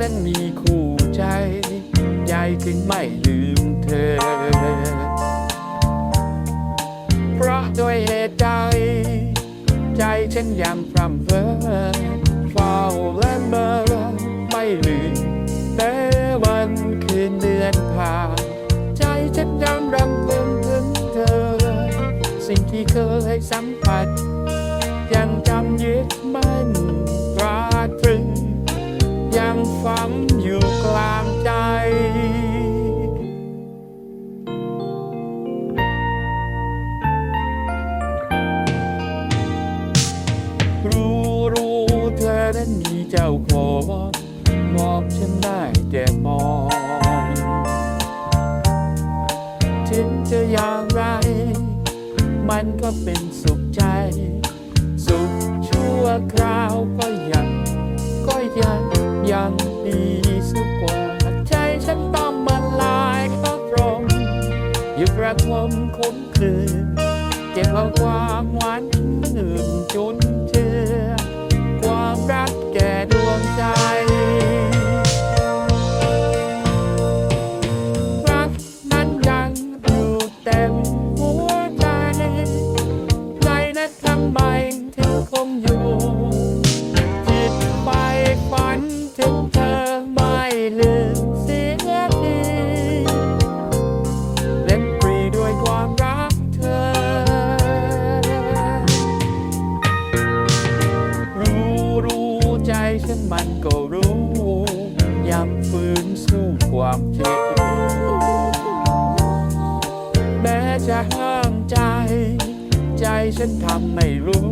นั้นมีคู่ใจใจจึงไม่ลืมเธอ เพราะด้วยเหตุใดใจฉันยังพร่ำเพ้อเฝ้าและเมื่อไม่ลืมแต่วันคืนเดือนผ่านใจฉันยังรำลึงถึงเธอ สิ่งที่เคยสัมผัส ยังจำยึดมั่น เจ้าของมองฉันได้แต่มองถึงจะอย่างไร มันก็เป็นสุขใจ สุขชั่วคราวก็ยัง ก็ยังยังดีสักกว่าใจฉันต้องมันลายเขาตรงอยู่ประคมคมคืนเก็บเอาความหวาน ทำไมถึงคงอยู่จิตไปฝันถึงเธอไม่ลืมเสียทีเล่นปรีด้วยความรักเธอ รู้รู้ใจฉันมันก็รู้ยังฝืนสู้ความเจ็ ฉันทำไม่รู้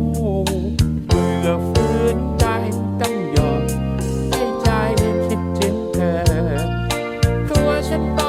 เบื่อฟื้นใจต้องยอมให้ใจคิดถึงเธอตัวฉันต้อง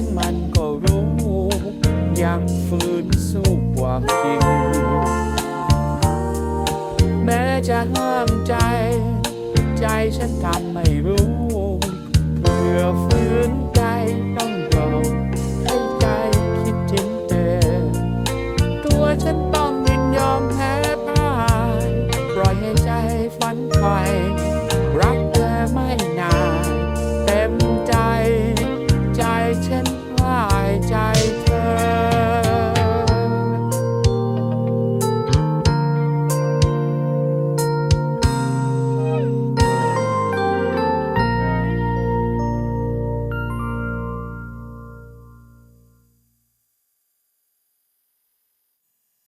ฉันมันก็รู้ ยังฝืนสู้ความจริง แม้จะห้ามใจ ใจฉันทำไม่รู้